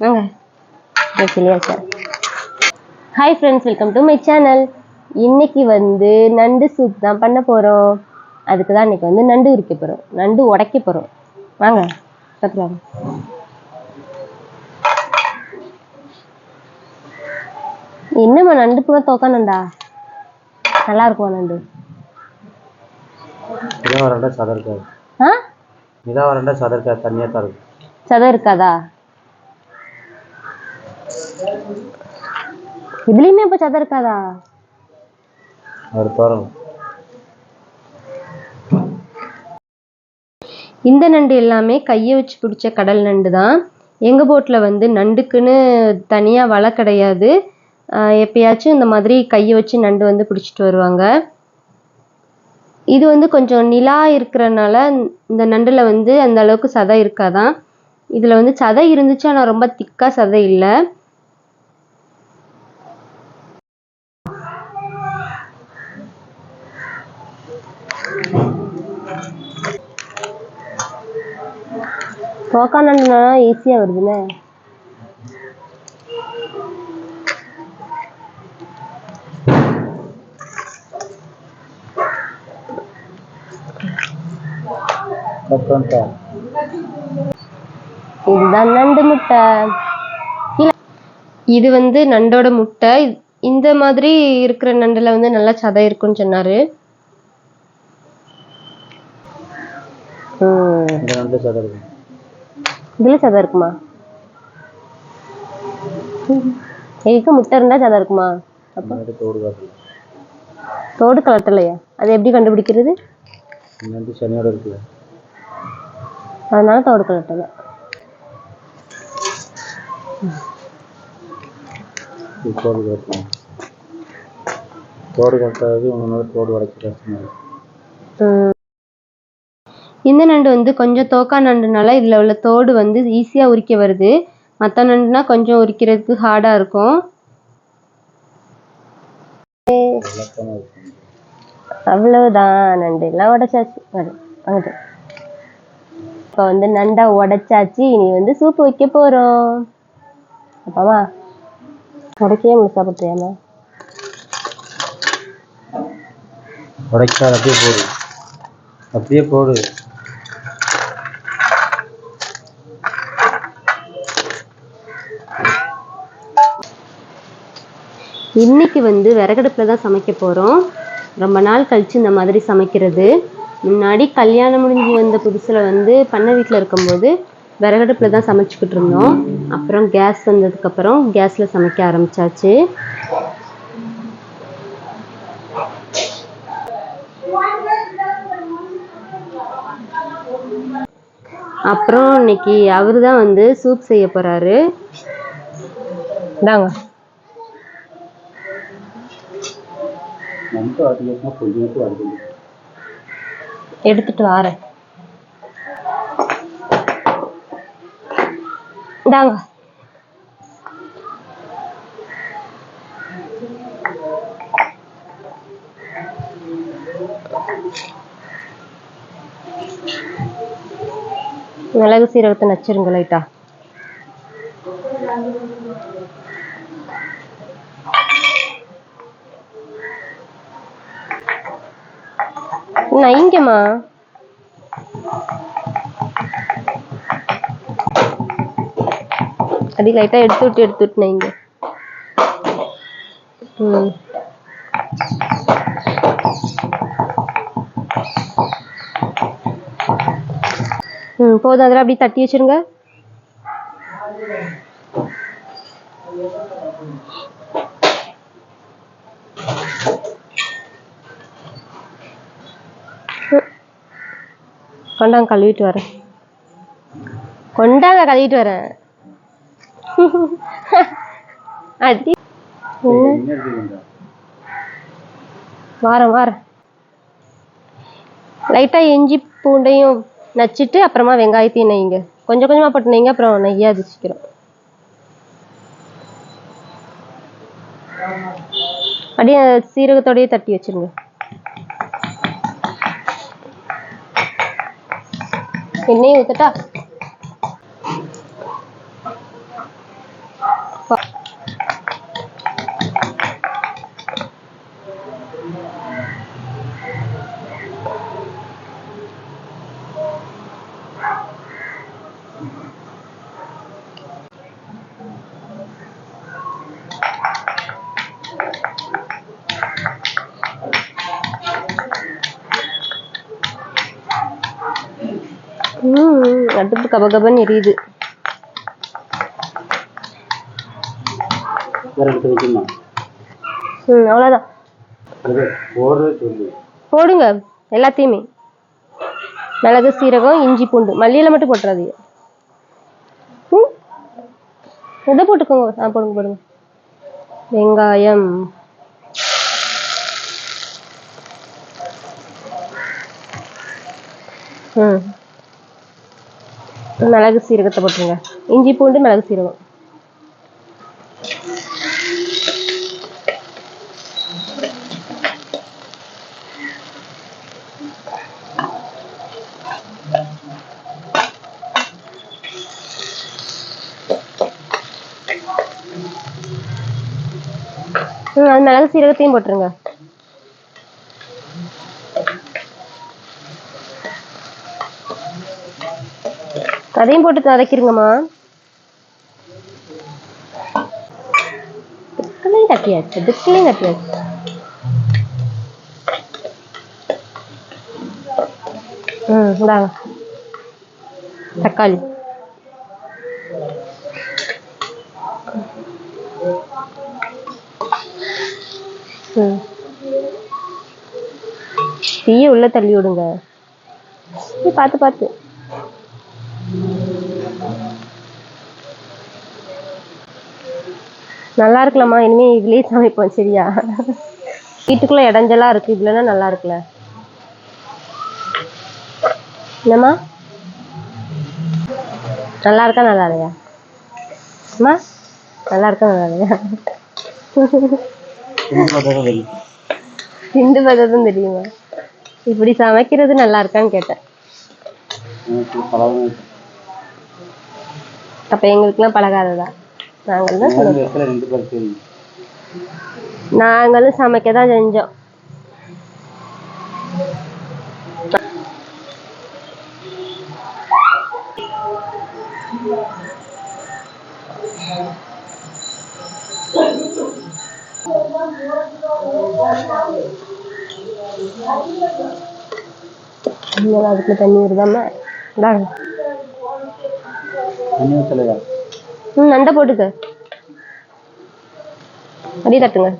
வாங்க clear sir. Hi friends welcome to my channel இன்னைக்கு வந்து நண்டு சூப் தான் பண்ண போகிறோம் அதுக்கு தான் இன்னைக்கு வந்து நண்டு உரிக்க போகிறோம் நண்டு உடைக்க போகிறோம் வாங்க கற்றுவாங்க என்னம்மா நண்டு பூரா தோக்கா நண்டா? நல்லா இருக்குமா நண்டு? நிலா வரண்டா சதை இருக்காது ஆ? நிலா வரண்டா சதை இருக்காது தண்ணியாக தான் இருக்கும் சதம் இருக்காதா? இதுலயுமே இப்ப சதம் இருக்காதா? இந்த நண்டு எல்லாமே கையை வச்சு பிடிச்ச கடல் நண்டு தான் எங்கள் போட்டில் வந்து நண்டுக்குன்னு தனியாக வலை கிடையாது. எப்பயாச்சும் இந்த மாதிரி கையை வச்சு நண்டு வந்து பிடிச்சிட்டு வருவாங்க. இது வந்து கொஞ்சம் நிலா இருக்கிறனால இந்த நண்டில் வந்து அந்த அளவுக்கு சதை இருக்காதான். இதில் வந்து சதை இருந்துச்சு ஆனால் ரொம்ப திக்காக சதை இல்லை. நண்டுனா ஈஸியாக வருதுல்ல? கரெக்டாக இதுதான் நண்டு முட்டை. இது வந்து நண்டோட முட்டை. இந்த மாதிரி இருக்கிற நண்டுல வந்து நல்லா சதை இருக்குன்னு சொன்னாரு. இதுல சதை இருக்குமா? எதுக்கு முட்டை இருந்தா சதை இருக்குமா? தோடு கலட்டலையா அதை எப்படி கண்டுபிடிக்கிறது? அதனால தோடு கலட்டலை தோடு காசு தோடு கட்டாது உங்களோட இருக்கும் ம். இந்த நண்டு வந்து கொஞ்சம் தோக்கா நண்டுனால இதில் உள்ள தோடு வந்து ஈஸியாக உரிக்க வருது. மற்ற நண்டுனா கொஞ்சம் உரிக்கிறதுக்கு ஹார்டாக இருக்கும். அவ்வளவுதான். நண்டு எல்லாம் உடைச்சாச்சு. வரும் இப்போ வந்து நண்டை உடைச்சாச்சு. இனி வந்து சூப் வைக்க போகிறோம் அப்பாவா உடைக்கவே முழுசா பற்றியாமா உடைக்காது அப்படியே போடு. அப்படியே போடு. இன்னைக்கு வந்து விறகடுப்பில் தான் சமைக்க போகிறோம் ரொம்ப நாள் கழிச்சு இந்த மாதிரி சமைக்கிறது. முன்னாடி கல்யாணம் முடிஞ்சு வந்த புதுசில் வந்து பண்ணை வீட்டில் இருக்கும்போது விறகடுப்பில் தான் சமைச்சுக்கிட்டு இருந்தோம். அப்புறம் கேஸ் வந்ததுக்கப்புறம் கேஸில் சமைக்க ஆரம்பிச்சாச்சு. அப்புறம் இன்னைக்கு அவரு தான் வந்து சூப் செய்ய போகிறாரு இந்தாங்க. எடுத்துட்டு வாரேன். இந்தாங்க மிளகு சீரகத்தை நச்சிருங்க லைட்டா. நைங்கம்மா அடி லைட்டா எடுத்து விட்டு எடுத்து விட்டு நைங்க ம். ம் போதும். அதில் அப்படியே தட்டி வச்சிருங்க. கொண்டாங்க கழுவிட்டு வரேன். கொண்டாங்க கழுவிட்டு வரேன். அடி வாரம் வாரம். லைட்டாக இஞ்சி பூண்டையும் நச்சிட்டு அப்புறமா வெங்காயத்தையும் நெய்ங்க கொஞ்சம் கொஞ்சமாக போட்டு நெய்ங்க அப்புறம் நெய்யாது சீக்கிரம். அப்படியே சீரகத்தோடயே தட்டி வச்சிருங்க. எண்ணெயும் ஊத்தட்டா? அடுப்பு கபகபன்னு எரியுது. ம் அவ்வளோதான் போடுங்க எல்லாத்தையுமே. மிளகு சீரகம் இஞ்சி பூண்டு. மல்லியில மட்டும் போட்டுறாதீங்க. ம் இதை போட்டுக்கோங்க? ஆ போடுங்க போடுங்க. வெங்காயம். ம். மிளகு சீரகத்தை போட்டுருங்க. இஞ்சி பூண்டு மிளகு சீரகம். அது மிளகு சீரகத்தையும் போட்டுருங்க. அதையும் போட்டு வதக்கிருங்கம்மா துக்களையும் தட்டியாச்சு துக்களையும் தட்டியாச்சு ம் இந்தாங்க தக்காளி. ம். தீய உள்ள தள்ளி விடுங்க. பார்த்து பார்த்து. நல்லா இருக்கலாமா இனிமே இதுலயே சமைப்போம் சரியா? வீட்டுக்குள்ள இடைஞ்சலா இருக்கு இதுலன்னா நல்லா இருக்குல்ல என்னம்மா? நல்லா இருக்கா நல்லா இல்லையா? அம்மா நல்லா இருக்கா நல்லா இல்லையா? திண்டு பார்த்ததும் தெரியுமா? இப்படி சமைக்கிறது நல்லா இருக்கான்னு கேட்டேன். எனக்கு அப்ப எங்களுக்குலாம் பழகாததா? நாங்கள் தான் மூணு வயசுல ரெண்டு பேர் தெரியும் நாங்களும் சமைக்க தான் செஞ்சோம் அதுக்குள்ள தண்ணி இந்தாங்க தண்ணி ஊற்றலையா ம் நண்டை போட்டுக்க. அப்படியே தட்டுங்க.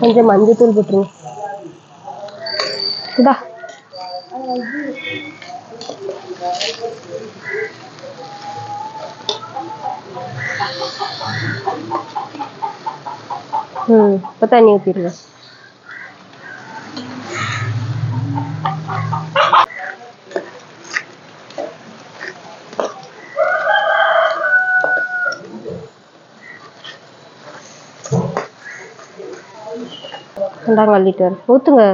கொஞ்சம் மஞ்சத்தூள் போட்டுருங்க. இதா. ம் இப்போ தண்ணி ஊற்றிடுங்க இந்தாங்க அள்ளிட்டு வரேன் ஊற்றுங்க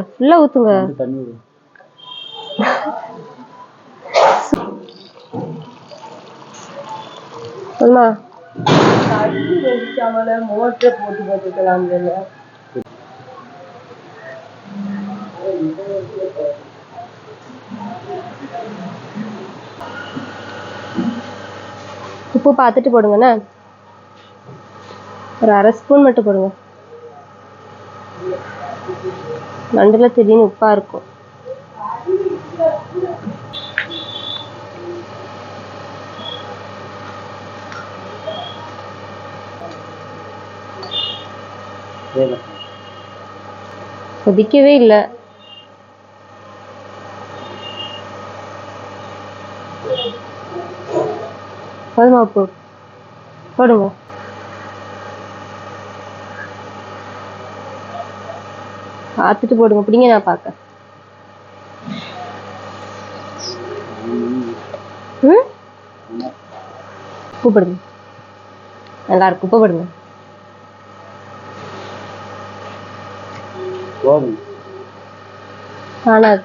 ஃபுல்லாக ஊற்றுங்க வெடிக்காமல மோட்டர் போட்டு அம்மா உப்பு பார்த்துட்டு போடுங்கண்ணே. ஒரு அரை ஸ்பூன் மட்டும் போடுங்க. நண்டில் திடீர்னு உப்பா இருக்கும். கொதிக்கவே இல்லை. போதுமா உப்பு? போடுங்க. பார்த்துட்டு போடுங்க. பிடிங்க நான் பார்க்க ம்? உப்பு போடுங்க. நல்லா இருக்கும். உப்பு போடுங்க. போதும் காணாது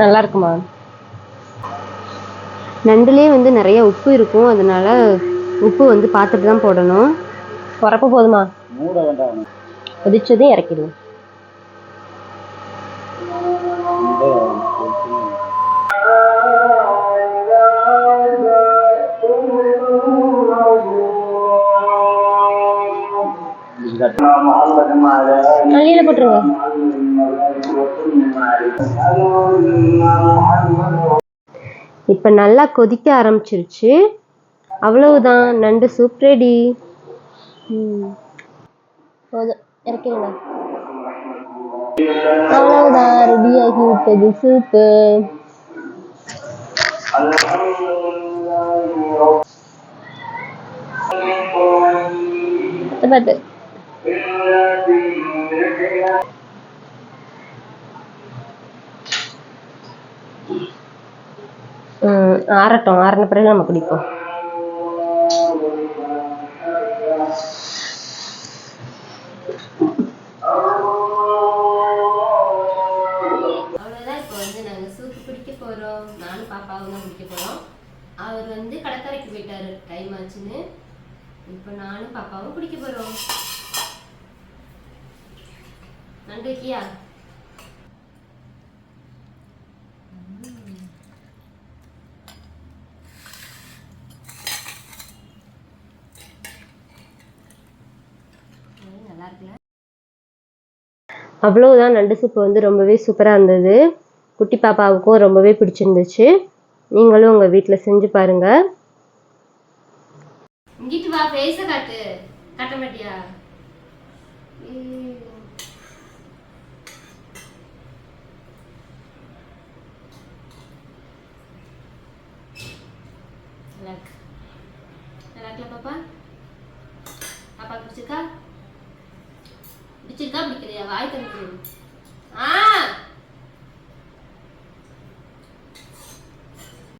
நல்லா இருக்குமா நண்டுலேயே வந்து நிறைய உப்பு இருக்கும். அதனால உப்பு வந்து பார்த்துட்டு தான் போடணும். உரப்பு போதுமா? மூட வேண்டாம். கொதிச்சதையும் இறக்கிடுங்க அள்ளியில் போட்டுருங்க இப்போ நல்லா கொதிக்க ஆரம்பிச்சிருச்சு. அவ்வளவுதான். நண்டு சூப் ரெடி போதும். இறக்கிடுங்க அவ்வளவுதான். ரெடி ஆகி விட்டது சூப்பு ம், ஆறட்டும். ஆறின பிறகு நம்ம குடிப்போம். இப்போ வந்து சூப்பு நானும் பாப்பாவும் அவர் வந்து கடற்கரைக்கு போயிட்டாரு. டைம் ஆச்சுன்னு. இப்போ நானும் பாப்பாவும் குடிக்க போகிறோம் அவ்வளவுதான் நண்டு சூப்பு வந்து ரொம்பவே சூப்பராக இருந்தது. குட்டி பாப்பாவுக்கும் ரொம்பவே பிடிச்சிருந்துச்சு. நீங்களும் உங்கள் வீட்டில் செஞ்சு பாருங்க. இங்கிட்டு வா பேச காட்டு. காட்ட மாட்டியா?